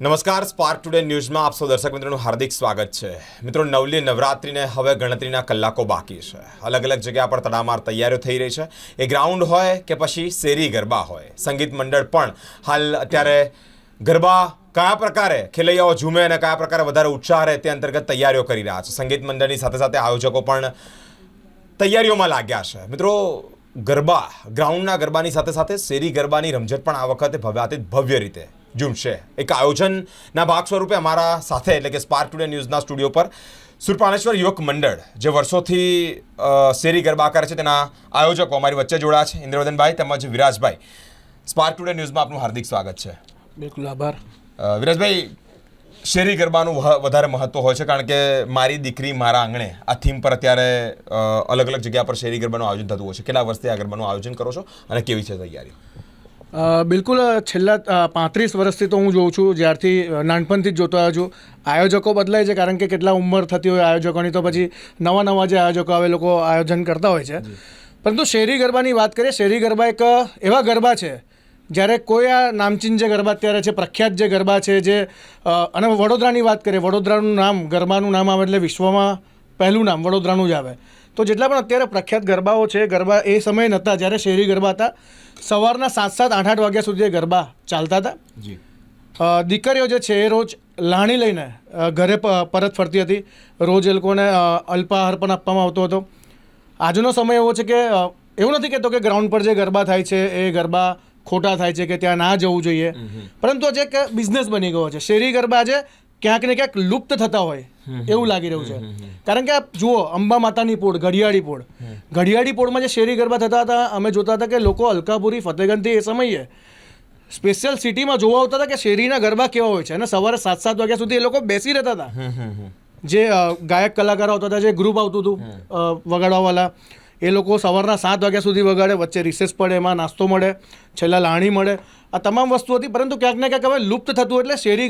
નમસ્કાર spark today ન્યૂઝમાં આપ સૌ દર્શક મિત્રોનું હાર્દિક સ્વાગત છે. મિત્રો, નવલી નવરાત્રિને હવે ગણતરીના કલાકો બાકી છે. અલગ અલગ જગ્યા પર તડામાર તૈયારીઓ થઈ રહી છે. એ ગ્રાઉન્ડ હોય કે પછી શેરી ગરબા હોય. સંગીત મંડળ પણ હાલ અત્યારે ગરબા કયા પ્રકારે ખેલૈયાઓ ઝૂમે અને કયા પ્રકારે વધારે ઉત્સાહ રહે તે અંતર્ગત તૈયારીઓ કરી રહ્યા છે. સંગીત મંડળની સાથે સાથે આયોજકો પણ તૈયારીઓમાં લાગ્યા છે. મિત્રો, ગરબા, ગ્રાઉન્ડના ગરબાની સાથે સાથે શેરી ગરબાની રમઝટ પણ આ વખતે ભવ્યાતિત ભવ્ય રીતે ઝૂમશે. એક આયોજનના ભાગ સ્વરૂપે અમારા સાથે એટલે કે સ્પાર્ક ટુડે ન્યૂઝના સ્ટુડિયો પર સુરપાણેશ્વર યુવક મંડળ જે વર્ષોથી શેરી ગરબા કરે છે તેના આયોજકો અમારી વચ્ચે જોડાયા છે. ઇન્દ્રવદનભાઈ તેમજ વિરાજભાઈ. સ્પાર્ક ટુડે ન્યૂઝમાં આપનું હાર્દિક સ્વાગત છે. બિલકુલ આભાર. વિરાજભાઈ શેરી ગરબાનું વધારે મહત્વ હોય છે કારણ કે મારી દીકરી મારા આંગણે આ થીમ પર અત્યારે અલગ અલગ જગ્યા પર શેરી ગરબાનું આયોજન થતું હોય છે. કેટલા વર્ષથી આ ગરબાનું આયોજન કરો છો અને કેવી છે તૈયારી બિલકુલ છેલ્લા પાંત્રીસ વર્ષથી તો હું જોઉં છું. જ્યારથી નાનપણથી જ જોતો આવ્યો છું. આયોજકો બદલાય છે કારણ કે કેટલા ઉંમર થતી હોય આયોજકોની તો પછી નવા નવા જે આયોજકો આવે લોકો આયોજન કરતા હોય છે. પરંતુ શેરી ગરબાની વાત કરીએ શેરી ગરબા એક એવા ગરબા છે જ્યારે કોઈ આ નામચીન જે ગરબા અત્યારે છે પ્રખ્યાત જે ગરબા છે જે અને વડોદરાની વાત કરીએ વડોદરાનું નામ ગરબાનું નામ આવે એટલે વિશ્વમાં પહેલું નામ વડોદરાનું જ આવે. તો જેટલા પણ અત્યારે પ્રખ્યાત ગરબાઓ છે ગરબા એ સમય નહોતા જ્યારે શેરી ગરબા હતા સવારના સાત સાત આઠ આઠ વાગ્યા સુધી ગરબા ચાલતા હતા. દીકરીઓ જે છે એ રોજ લાણી લઈને ઘરે પરત ફરતી હતી. રોજ એ લોકોને અલ્પાહાર પણ આપવામાં આવતો હતો. આજનો સમય એવો છે કે એવું નથી કહેતો કે ગ્રાઉન્ડ પર જે ગરબા થાય છે એ ગરબા ખોટા થાય છે કે ત્યાં ના જવું જોઈએ. પરંતુ આજે એક બિઝનેસ બની ગયો છે. શેરી ગરબા આજે ક્યાંક ને ક્યાંક લુપ્ત થતા હોય એવું લાગી રહ્યું છે. કારણ કે આપ જુઓ અંબા માતાની પોળ ઘડિયાળી પોળ. ઘડિયાળી પોળમાં જે શેરી ગરબા થતા હતા અમે જોતા હતા કે લોકો અલકાપુરી ફતેગંજથી એ સમયે સ્પેશિયલ સિટીમાં જોવા આવતા હતા કે શેરીના ગરબા કેવા હોય છે. અને સવારે સાત સાત વાગ્યા સુધી એ લોકો બેસી રહેતા હતા. જે ગાયક કલાકારો આવતા હતા જે ગ્રુપ આવતું હતું વગાડવાવાળા એ લોકો સવારના સાત વાગ્યા સુધી વગાડે વચ્ચે રિસેસ પડે એમાં નાસ્તો મળે છેલ્લા લાણી મળે. આ તમામ વસ્તુ હતી પરંતુ ક્યાંક ને ક્યાંક હવે લુપ્ત થતું એટલે શેરી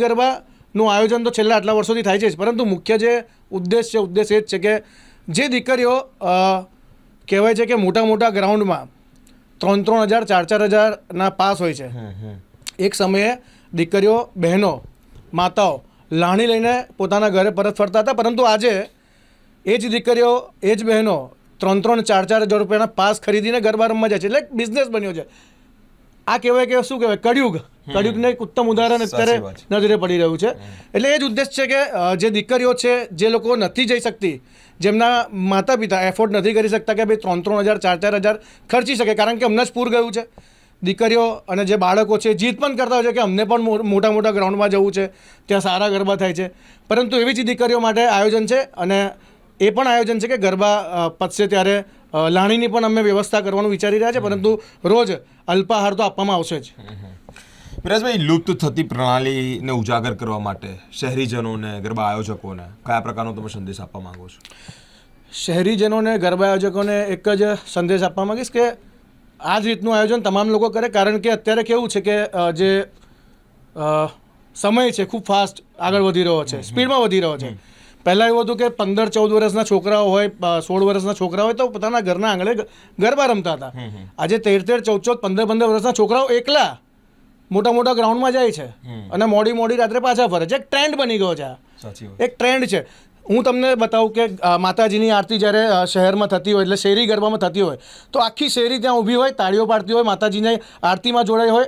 ગરબાનું આયોજન તો છેલ્લા આટલા વર્ષોથી થાય છે જ. પરંતુ મુખ્ય જે ઉદ્દેશ છે ઉદ્દેશ એ જ છે કે જે દીકરીઓ કહેવાય છે કે મોટા મોટા ગ્રાઉન્ડમાં ત્રણ ત્રણ હજાર ચાર ચાર હજારના પાસ હોય છે. એક સમયે દીકરીઓ બહેનો માતાઓ લાણી લઈને પોતાના ઘરે પરત ફરતા હતા. પરંતુ આજે એ જ દીકરીઓ એ જ બહેનો ત્રણ ત્રણ ચાર ચાર હજાર રૂપિયાના પાસ ખરીદીને ગરબા રમવા જાય છે. એટલે બિઝનેસ બન્યો છે. આ કહેવાય કે શું કહેવાય? કળિયુગ. કળિયુગને એક ઉત્તમ ઉદાહરણ અત્યારે. નજરે પડી રહ્યું છે. એટલે એ જ ઉદ્દેશ છે કે જે દીકરીઓ છે જે લોકો નથી જઈ શકતી જેમના માતા પિતા એફોર્ડ નથી કરી શકતા કે ભાઈ ત્રણ ત્રણ હજાર ચાર ચાર હજાર ખર્ચી શકે કારણ કે હમણાં જ પૂર ગયું છે. દીકરીઓ અને જે બાળકો છે જીત પણ કરતા હોય છે કે અમને પણ મોટા મોટા ગ્રાઉન્ડમાં જવું છે ત્યાં સારા ગરબા થાય છે. પરંતુ એવી જ દીકરીઓ માટે આયોજન છે અને એ પણ આયોજન છે કે ગરબા પતશે ત્યારે લાણીની પણ અમે વ્યવસ્થા કરવાનું વિચારી રહ્યા છે પરંતુ રોજ અલ્પાહાર તો આપવામાં આવશે જ. વિરાજભાઈ લુપ્ત થતી પ્રણાલીને ઉજાગર કરવા માટે શહેરીજનોને ગરબા આયોજકોને કયા પ્રકારનો તમે સંદેશ આપવા માંગો છો? શહેરીજનોને ગરબા આયોજકોને એક જ સંદેશ આપવા માંગીશ કે આ જ રીતનું આયોજન તમામ લોકો કરે કારણ કે અત્યારે કેવું છે કે જે સમય છે ખૂબ ફાસ્ટ આગળ વધી રહ્યો છે સ્પીડમાં વધી રહ્યો છે. પહેલાં એવું હતું કે પંદર ચૌદ વર્ષના છોકરાઓ હોય સોળ વર્ષના છોકરા હોય તો પોતાના ઘરના આંગણે ગરબા રમતા હતા. આજે તેર તેર ચૌદ ચૌદ પંદર પંદર વર્ષના છોકરાઓ એકલા મોટા મોટા ગ્રાઉન્ડમાં જાય છે. અને મોડી મોડી રાત્રે પાછા ફરે છે. એક ટ્રેન્ડ બની ગયો છે સાચી એક ટ્રેન્ડ છે. હું તમને બતાવું કે માતાજીની આરતી જ્યારે શહેરમાં થતી હોય એટલે શેરી ગરબામાં થતી હોય તો આખી શેરી ત્યાં ઊભી હોય તાળીઓ પાડતી હોય માતાજીની આરતીમાં જોડાઈ હોય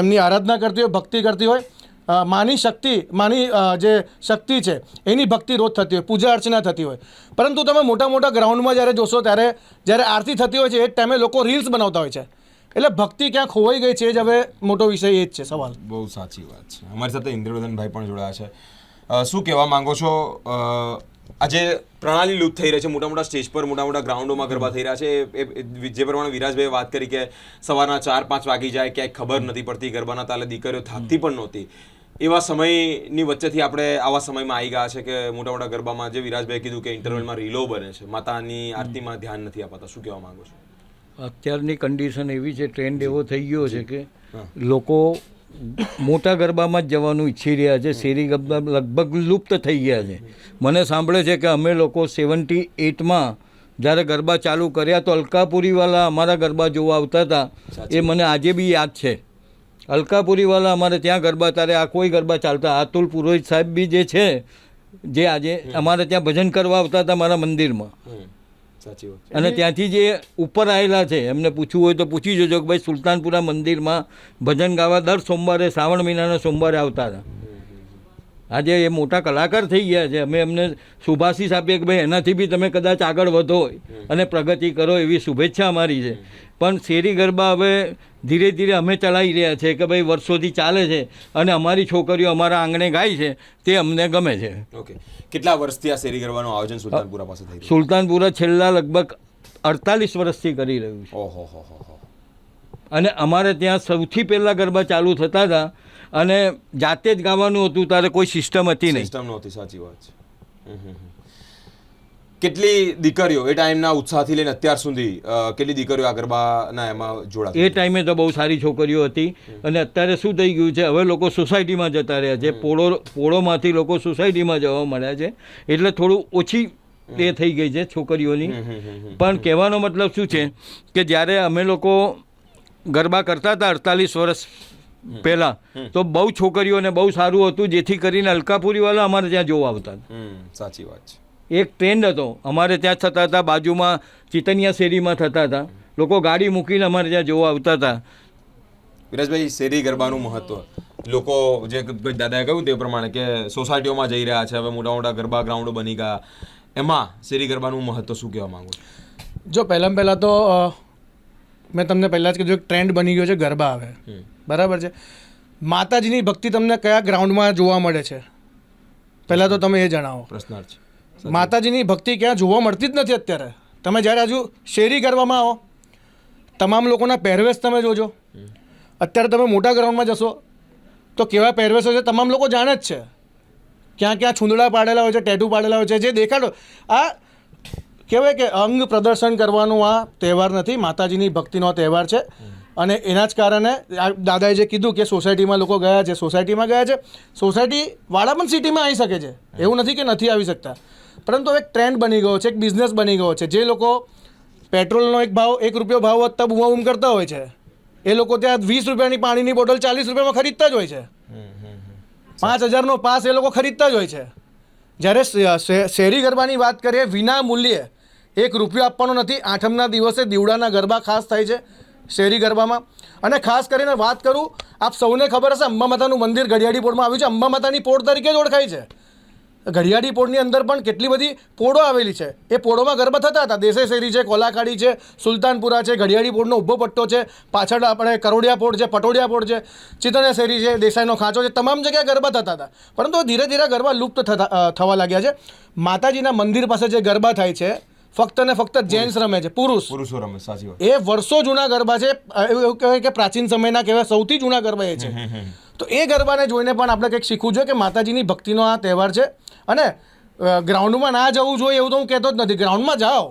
એમની આરાધના કરતી હોય ભક્તિ કરતી હોય માની શક્તિ, માની જે શક્તિ છે, એની ભક્તિ રોજ થતી હોય, પૂજા અર્ચના થતી હોય. પરંતુ તમે મોટા મોટા ગ્રાઉન્ડમાં જ્યારે જોશો, ત્યારે જ્યારે આરતી થતી હોય છે, એ જ ટાઈમે લોકો રીલ્સ બનાવતા હોય છે. એટલે ભક્તિ ક્યાં ખોવાઈ ગઈ છે જ હવે મોટો વિષય એ જ છે, સવાલ. બહુ સાચી વાત છે. અમારી સાથે ઇન્દ્રવર્ધનભાઈ પણ જોડાયા છે. શું કહેવા માંગો છો? આજે પ્રણાલી લુપ્ત થઈ રહી છે, મોટા મોટા સ્ટેજ પર, મોટા મોટા ગ્રાઉન્ડોમાં ગરબા થઈ રહ્યા છે એ- જે પ્રમાણે વિરાજભાઈએ વાત કરી કે સવારના ચાર પાંચ વાગી જાય, ક્યાંય ખબર નથી પડતી, ગરબાના તાલે દીકરીઓ થાકતી પણ નહોતી. એવા સમયની વચ્ચેથી આપણે આવા સમયમાં આવી ગયા છે કે મોટા મોટા ગરબામાં જે વિરાજભાઈ કીધું કે ઇન્ટરવલમાં રીલો બને છે માતાની આરતીમાં ધ્યાન નથી અપાતા શું કહેવા માંગો છો? અત્યારની કન્ડિશન એવી છે ટ્રેન્ડ એવો થઈ ગયો છે કે લોકો મોટા ગરબામાં જ જવાનું ઈચ્છી રહ્યા છે શેરી ગરબા લગભગ લુપ્ત થઈ ગયા છે. મને સાંભળે છે કે અમે લોકો સેવન્ટી એટમાં જ્યારે ગરબા ચાલુ કર્યા તો અલકાપુરીવાલા અમારા ગરબા જોવા આવતા હતા. એ મને આજે બી યાદ છે. અલકાપુરીવાલા અમારે ત્યાં ગરબા તારે આ કોઈ ગરબા ચાલતા. અતુલ પુરોહિત સાહેબ બી જે છે જે આજે અમારે ત્યાં ભજન કરવા આવતા હતા મારા મંદિરમાં. સાચી અને ત્યાંથી જે ઉપર આવેલા છે એમને પૂછવું હોય તો પૂછી જોજો કે ભાઈ સુલતાનપુરા મંદિરમાં ભજન ગાવા દર સોમવારે શ્રાવણ મહિનાના સોમવારે આવતા હતા. આજે એ મોટા કલાકાર થઈ ગયા છે. અમે એમને શુભાશીષ આપીએ કે ભાઈ એનાથી બી તમે કદાચ આગળ વધો અને પ્રગતિ કરો એવી શુભેચ્છા અમારી છે. પણ શેરી ગરબા હવે ધીરે ધીરે અમે ચલાવી રહ્યા છે કે ભાઈ વર્ષોથી ચાલે છે અને અમારી છોકરીઓ અમારા આંગણે ગાય છે તે અમને ગમે છે. ઓકે કેટલા વર્ષથી આ શેરી ગરબાનું આયોજન સુલતાનપુરા પાસે સુલતાનપુરા છેલ્લા લગભગ અડતાલીસ વર્ષથી કરી રહ્યું છે. ઓહો હો હો. અને અમારે ત્યાં સૌથી પહેલાં ગરબા ચાલુ થતા હતા. અને જાતે જ ગાવાનું હતું ત્યારે કોઈ સિસ્ટમ હતી નહીં. સિસ્ટમ નહોતી સાચી વાત છે. કેટલી દીકરીઓ એ ટાઈમના ઉત્સાહથી લઈને અત્યાર સુધી કેટલી દીકરીઓ આ ગરબાના એમાં જોડા એ ટાઈમે તો બહુ સારી છોકરીઓ હતી. અને અત્યારે શું થઈ ગયું છે હવે લોકો સોસાયટીમાં જતા રહ્યા છે. પોળો પોળોમાંથી લોકો સોસાયટીમાં જવા મળ્યા છે. એટલે થોડું ઓછી તે થઈ ગઈ છે છોકરીઓની. પણ કહેવાનો મતલબ શું છે કે જ્યારે અમે લોકો ગરબા કરતા હતા અડતાલીસ વર્ષ પહેલાં. તો બહુ છોકરીઓને બહુ સારું હતું જેથી કરીને અલકાપુરીવાળા અમારે ત્યાં જોવા આવતા હતા. સાચી વાત છે. એક ટ્રેન્ડ હતો. અમારે ત્યાં જ થતા હતા બાજુમાં ચિતનિયા શેરીમાં થતા હતા. લોકો ગાડી મૂકીને અમારે ત્યાં જોવા આવતા હતા. વિરાજભાઈ શેરી ગરબાનું મહત્વ. લોકો જે દાદાએ કહ્યું તે પ્રમાણે કે સોસાયટીઓમાં જઈ રહ્યા છે હવે મોટા મોટા ગરબા ગ્રાઉન્ડો બની ગયા. એમાં શેરી ગરબાનું મહત્વ શું કહેવા માંગુ જો પહેલાં પહેલાં તો મેં તમને પહેલાં જ કીધું એક ટ્રેન્ડ બની ગયો છે ગરબા આવે બરાબર છે? માતાજીની ભક્તિ તમને કયા ગ્રાઉન્ડમાં જોવા મળે છે? પહેલાં તો તમે એ જણાવો. પ્રશ્નાર્થ માતાજીની ભક્તિ ક્યાં જોવા મળતી જ નથી અત્યારે? તમે જ્યારે હજુ શેરી કરવામાં આવો તમામ લોકોના પહેરવેશ તમે જોજો. અત્યારે તમે મોટા ગ્રાઉન્ડમાં જશો તો કેવા પહેરવેશો છે તમામ લોકો જાણે જ છે. ક્યાં ક્યાં છૂંદડા પાડેલા હોય છે ટેટુ પાડેલા હોય છે જે દેખાડો. આ કહેવાય કે અંગ પ્રદર્શન કરવાનું આ તહેવાર નથી, માતાજીની ભક્તિનો તહેવાર છે. અને એના જ કારણે દાદાએ જે કીધું કે સોસાયટીમાં લોકો ગયા છે, સોસાયટીમાં ગયા છે. સોસાયટી વાળા પણ સિટીમાં આવી શકે છે. એવું નથી કે નથી આવી શકતા. પરંતુ એક ટ્રેન્ડ બની ગયો છે, એક બિઝનેસ બની ગયો છે. જે લોકો પેટ્રોલનો એક ભાવ, એક રૂપિયો ભાવ વધતા બૂમાબૂમ કરતા હોય છે, એ લોકો ત્યાં વીસ રૂપિયાની પાણીની બોટલ ચાલીસ રૂપિયામાં ખરીદતા જ હોય છે. પાંચ હજારનો પાસ એ લોકો ખરીદતા જ હોય છે. જ્યારે શેરી ગરબાની વાત કરીએ વિના મૂલ્યે એક રૂપિયો આપવાનો નથી. આઠમના દિવસે દીવડાના ગરબા ખાસ થાય છે શેરી ગરબામાં. અને ખાસ કરીને વાત કરું, આપ સૌને ખબર હશે, અંબા માતાનું મંદિર ઘડિયાળી પોળમાં આવ્યું છે. અંબા માતાની પોળ તરીકે જ ઓળખાય છે. ઘડિયાળી પોળની અંદર પણ કેટલી બધી પોળો આવેલી છે. એ પોળોમાં ગરબા થતા હતા. દેસાઈ શેરી છે કોલાખાડી છે, સુલતાનપુરા છે, ઘડિયાળી પોળનો ઊભો પટ્ટો છે, પાછળ આપણે કરોડિયા પોળ છે, પટોડિયા પોળ છે, ચિતનિયા શેરી છે, દેસાઈનો ખાંચો છે, તમામ જગ્યાએ ગરબા થતા હતા. પરંતુ ધીરે ધીરે ગરબા લુપ્ત થતા થવા લાગ્યા છે. માતાજીના મંદિર પાસે જે ગરબા થાય છે ફક્ત ને ફક્ત જેન્ટ્સ રમે છે પુરુષ. પુરુષો રમે સાચી વાત. એ વર્ષો જૂના ગરબા છે એવું કહેવાય કે પ્રાચીન સમયના કહેવાય સૌથી જૂના ગરબા એ છે. તો એ ગરબાને જોઈને પણ આપણે કંઈક શીખવું જોઈએ કે માતાજીની ભક્તિનો આ તહેવાર છે. અને ગ્રાઉન્ડમાં ના જવું જોઈએ એવું તો હું કહેતો જ નથી. ગ્રાઉન્ડમાં જાઓ.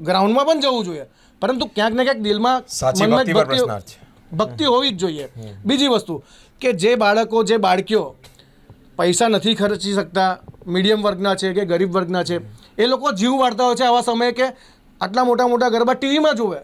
ગ્રાઉન્ડમાં પણ જવું જોઈએ. પરંતુ ક્યાંક ને ક્યાંક દિલમાં મનમાં ભક્તિ. ભક્તિ હોવી જ જોઈએ. બીજી વસ્તુ કે જે બાળકો જે બાળકીઓ પૈસા નથી ખર્ચી શકતા મીડિયમ વર્ગના છે કે ગરીબ વર્ગના છે એ લોકો જીવ વાળતા હોય છે આવા સમયે કે આટલા મોટા મોટા ગરબા ટીવીમાં જુએ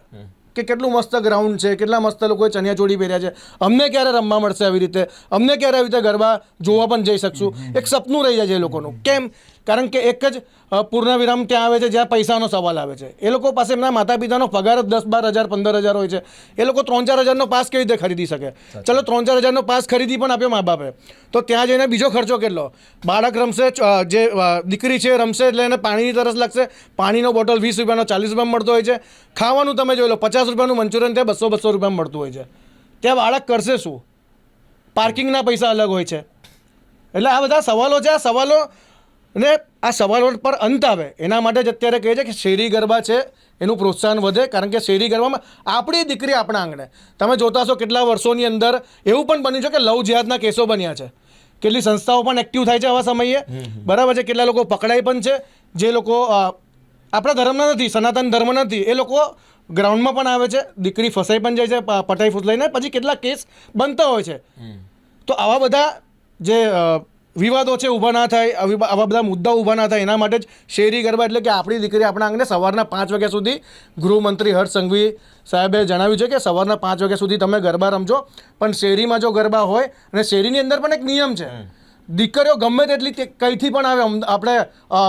કે કેટલું મસ્ત ગ્રાઉન્ડ છે કેટલા મસ્ત લોકોએ ચણિયાચોળી પહેર્યા છે. અમને ક્યારે રમવા મળશે આવી રીતે? અમને ક્યારે આવી રીતે ગરબા જોવા પણ જઈ શકશું? એક સપનું રહી જાય છે એ લોકોનું. કેમ? કારણ કે એક જ પૂર્ણ પૂર્ણવિરામ ત્યાં આવે છે જ્યાં પૈસાનો સવાલ આવે છે. એ લોકો પાસે એમના માતા પિતાનો પગાર જ દસ બાર હજાર પંદર હજાર હોય છે. એ લોકો ત્રણ ચાર હજારનો પાસ કેવી રીતે ખરીદી શકે? ચલો ત્રણ ચાર હજારનો પાસ ખરીદી પણ આપ્યો મા બાપે. તો ત્યાં જઈને બીજો ખર્ચો કેટલો? બાળક રમશે જે દીકરી છે રમશે એટલે એને પાણીની તરસ લાગશે. પાણીનો બોટલ વીસ રૂપિયાનો ચાલીસ રૂપિયામાં મળતો હોય છે. ખાવાનું તમે જોઈ લો પચાસ રૂપિયાનું મંચુરિયન ત્યાં બસો બસો રૂપિયામાં મળતું હોય છે. ત્યાં બાળક કરશે શું? પાર્કિંગના પૈસા અલગ હોય છે. એટલે આ બધા સવાલો છે. આ સવાલો ને આ સવાલો પર અંત આવે. એના માટે જ અત્યારે કહે છે કે શેરી ગરબા છે એનું પ્રોત્સાહન વધે કારણ કે શેરી ગરબામાં આપણી દીકરી આપણા આંગણે. તમે જોતા હશો કેટલા વર્ષોની અંદર એવું પણ બન્યું છે કે લવ જિહાદના કેસો બન્યા છે. કેટલી સંસ્થાઓ પણ એક્ટિવ થાય છે આવા સમયે. બરાબર છે કેટલા લોકો પકડાય પણ છે. જે લોકો આપણા ધર્મના નથી સનાતન ધર્મ નથી એ લોકો ગ્રાઉન્ડમાં પણ આવે છે દીકરી ફસાઈ પણ જાય છે પટાઈ ફૂસલાઈને પછી કેટલા કેસ બનતા હોય છે. તો આવા બધા જે વિવાદો છે ઊભા ના થાય આવા બધા મુદ્દાઓ ઊભા ના થાય એના માટે જ શેરી ગરબા એટલે કે આપણી દીકરી આપણા આંગણે સવારના પાંચ વાગ્યા સુધી ગૃહમંત્રી હર્ષ સંઘવી સાહેબે જણાવ્યું છે કે સવારના પાંચ વાગ્યા સુધી તમે ગરબા રમજો પણ શેરીમાં જો ગરબા હોય અને શેરીની અંદર પણ એક નિયમ છે. દીકરીઓ ગમે તેટલી કંઈથી પણ આવે આપણે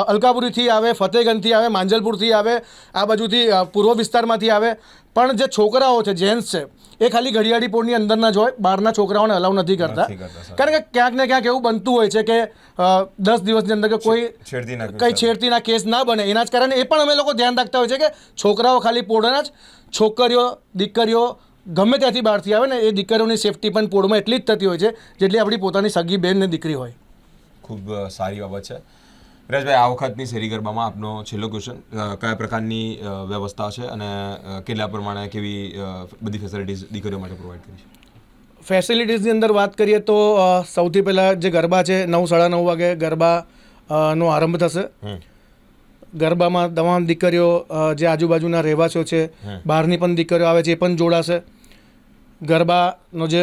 અલકાપુરીથી આવે ફતેગંજથી આવે માંજલપુરથી આવે આ બાજુથી પૂર્વ વિસ્તારમાંથી આવે પણ જે છોકરાઓ છે જેન્ટ્સ છે એ ખાલી ઘડિયાળી પોળની અંદરના જ હોય બહારના છોકરાઓને અલાઉ નથી કરતા. કારણ કે ક્યાંક ને ક્યાંક એવું બનતું હોય છે કે દસ દિવસની અંદર કે કોઈ કઈ છેડતીના કેસ ના બને. એના જ કારણે એ પણ અમે લોકો ધ્યાન રાખતા હોય છે કે છોકરાઓ ખાલી પોળના જ છોકરીઓ દીકરીઓ ગમે ત્યાંથી બહારથી આવે ને એ દીકરીઓની સેફટી પણ પોળમાં એટલી જ થતી હોય છે જેટલી આપણી પોતાની સગી બહેન ને દીકરી હોય. ખૂબ સારી બાબત છે. વિરાજભાઈ આ વખતની શેરી ગરબામાં આપનો છેલ્લો ક્વેશ્ચન કયા પ્રકારની વ્યવસ્થા છે અને કેટલા પ્રમાણે કેવી બધી ફેસિલિટીઝ દીકરીઓ માટે પ્રોવાઈડ કરી છે ફેસિલિટીઝની અંદર વાત કરીએ તો સૌથી પહેલાં જે ગરબા છે નવ સાડા નવ વાગે ગરબા નો આરંભ થશે. ગરબામાં તમામ દીકરીઓ જે આજુબાજુના રહેવાસીઓ છે બહારની પણ દીકરીઓ આવે છે એ પણ જોડાશે. ગરબાનો જે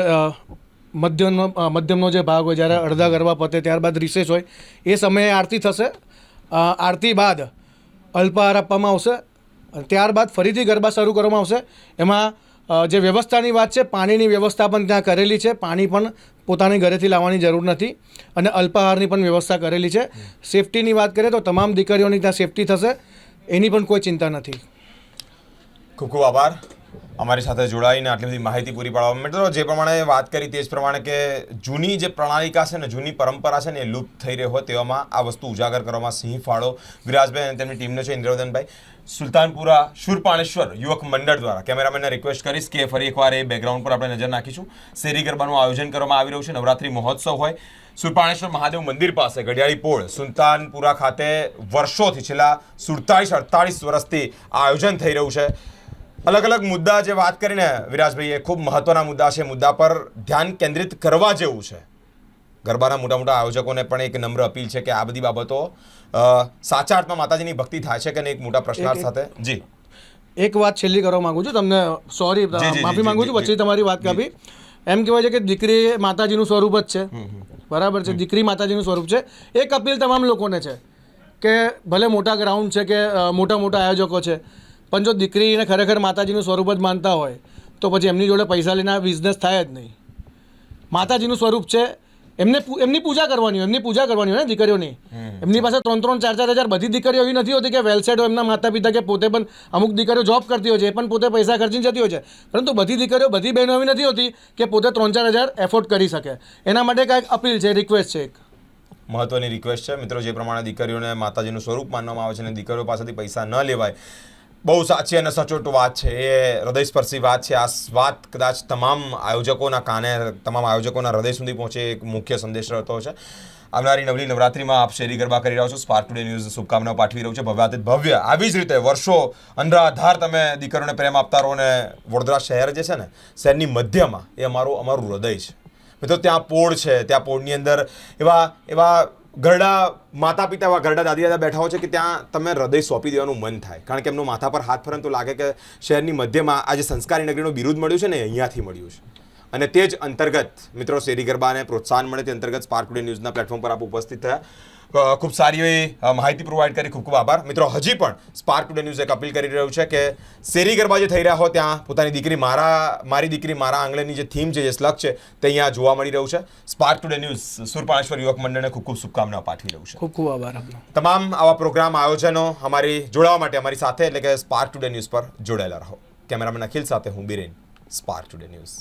અ, મધ્યમનો મધ્યમનો જે ભાગ હોય જ્યારે અડધા ગરબા પતે ત્યારબાદ રિસેસ હોય એ સમયે આરતી થશે. આરતી બાદ અલ્પાહાર આપવામાં આવશે. ત્યારબાદ ફરીથી ગરબા શરૂ કરવામાં આવશે. એમાં જે વ્યવસ્થાની વાત છે પાણીની વ્યવસ્થા પણ ત્યાં કરેલી છે. પાણી પણ પોતાની ઘરેથી લાવવાની જરૂર નથી. અને અલ્પાહારની પણ વ્યવસ્થા કરેલી છે. સેફટીની વાત કરીએ તો તમામ દીકરીઓની ત્યાં સેફટી થશે. એની પણ કોઈ ચિંતા નથી. ખૂબ ખૂબ આભાર. અમારી સાથે જોડાઈને આટલી બધી માહિતી પૂરી પાડવા મિત્રો, જે પ્રમાણે વાત કરી તે જ પ્રમાણે કે જૂની જે પ્રણાલિકા છે ને, જૂની પરંપરા છે ને, એ લુપ્ત થઈ રહી હોય તેવામાં આ વસ્તુ ઉજાગર કરવામાં સિંહ ફાળો. વિરાજભાઈ અને તેમની ટીમનો છે ઇન્દ્રવદનભાઈ. સુલતાનપુરા શુરપાણેશ્વર યુવક મંડળ દ્વારા કેમેરામેનને રિક્વેસ્ટ કરીશ કે ફરી એકવાર એ બેકગ્રાઉન્ડ પર આપણે નજર નાખીશું. શેરી ગરબાનું આયોજન કરવામાં આવી રહ્યું છે, નવરાત્રી મહોત્સવ હોય. સુરપાણેશ્વર મહાદેવ મંદિર પાસે ઘડિયાળી પોળ સુલતાનપુરા ખાતે વર્ષોથી છેલ્લા સુડતાળીસ અડતાળીસ વર્ષથી આયોજન થઈ રહ્યું છે. અલગ અલગ મુદ્દા જે વાત કરીને વિરાજભાઈએ ખૂબ મહત્વના મુદ્દા છે મુદ્દા પર ધ્યાન કેન્દ્રિત કરવા જેવું છે. ગરબાના મોટા મોટા આયોજકોને પણ એક નમ્ર અપીલ છે કે આ બધી બાબતો સાચા અર્થમાં માતાજીની ભક્તિ થાય છે કે નહીં એક મોટા પ્રશ્નાર્થ સાથે? જી. એક વાત છેલ્લી કરવા માંગુ છું તમને સોરી માફી માંગુ છું પછી તમારી વાત કાપી. એમ કહેવાય છે કે દીકરી માતાજીનું સ્વરૂપ જ છે. બરાબર છે દીકરી માતાજીનું સ્વરૂપ છે. એક અપીલ તમામ લોકોને છે કે ભલે મોટા ગ્રાઉન્ડ છે કે મોટા મોટા આયોજકો છે પણ જો દીકરીને ખરેખર માતાજીનું સ્વરૂપ જ માનતા હોય તો પછી એમની જોડે પૈસા લઈને બિઝનેસ થાય જ નહીં. માતાજીનું સ્વરૂપ છે એમને એમની પૂજા કરવાની હોય એમની પૂજા કરવાની હોય ને દીકરીઓની. એમની પાસે ત્રણ ત્રણ ચાર ચાર હજાર બધી દીકરીઓ એવી નથી હોતી કે વેલસેટ હોય એમના માતા પિતા કે પોતે પણ અમુક દીકરીઓ જોબ કરતી હોય છે એ પણ પોતે પૈસા ખર્ચીને જતી હોય છે. પરંતુ બધી દીકરીઓ બધી બહેનો એવી નથી હોતી કે પોતે ત્રણ ચાર હજાર એફોર્ડ કરી શકે. એના માટે કાંઈક અપીલ છે રિક્વેસ્ટ છે એક. મહત્વની રિક્વેસ્ટ છે. મિત્રો જે પ્રમાણે દીકરીઓને માતાજીનું સ્વરૂપ માનવામાં આવે છે અને દીકરીઓ પાસેથી પૈસા ન લેવાય બહુ સાચી અને સચોટ વાત છે. એ હૃદયસ્પર્શી વાત છે. આ વાત કદાચ તમામ આયોજકોના કાને, તમામ આયોજકોના હૃદય સુધી પહોંચે એક મુખ્ય સંદેશ રહેતો છે. આવનારી નવલી નવરાત્રીમાં આપ શેરી ગરબા કરી રહ્યા છો. સ્પાર્ક ટુડે ન્યૂઝ શુભકામનાઓ પાઠવી રહ્યું છે. ભવ્યાતીત ભવ્ય, આવી જ રીતે વર્ષો અંધરાધાર તમે દીકરીઓને પ્રેમ આપતા રહો ને વડોદરા શહેર જે છે ને, શહેરની મધ્યમાં એ અમારું અમારું હૃદય છે. મિત્રો, ત્યાં પોળ છે. ત્યાં પોળની અંદર એવા એવા ગરડા માતા પિતા એવા ગરડા દાદી દાદા બેઠા હોય છે કે ત્યાં તમે હૃદય સોંપી દેવાનું મન થાય. કારણ કે એમનો માથા પર હાથ ફરન તો લાગે કે શહેરની મધ્યમાં આજે સંસ્કારી નગરીનું બિરુદ મળ્યું છે ને અહીંયાથી મળ્યું છે. અને તે જ અંતર્ગત મિત્રો, શેરી ગરબાને પ્રોત્સાહન મળે તે અંતર્ગત સ્પાર્ક ન્યૂઝના પ્લેટફોર્મ પર આપ ઉપસ્થિત થયા. ખૂબ સારી એવી માહિતી પ્રોવાઈડ કરી ખૂબ ખૂબ આભાર. મિત્રો હજી પણ સ્પાર્ક ટુડે ન્યૂઝ એક અપીલ કરી રહ્યું છે કે શેરી ગરબા જે થઈ રહ્યા હો ત્યાં પોતાની દીકરી મારા મારી દીકરી મારા આંગણેની જે થીમ છે જે સ્લગ છે તે અહીંયા જોવા મળી રહ્યું છે. સ્પાર્ક ટુડે ન્યૂઝ સુરપાણેશ્વર યુવક મંડળને ખૂબ ખૂબ શુભકામનાઓ પાઠવી રહ્યું છે. ખૂબ ખૂબ આભાર તમામ આવા પ્રોગ્રામ આયોજનો અમારી જોડાવા માટે અમારી સાથે એટલે કે સ્પાર્ક ટુડે ન્યૂઝ પર જોડાયેલા રહો. કેમેરામેન અખિલ સાથે હું બિરેન સ્પાર્ક ટુડે ન્યૂઝ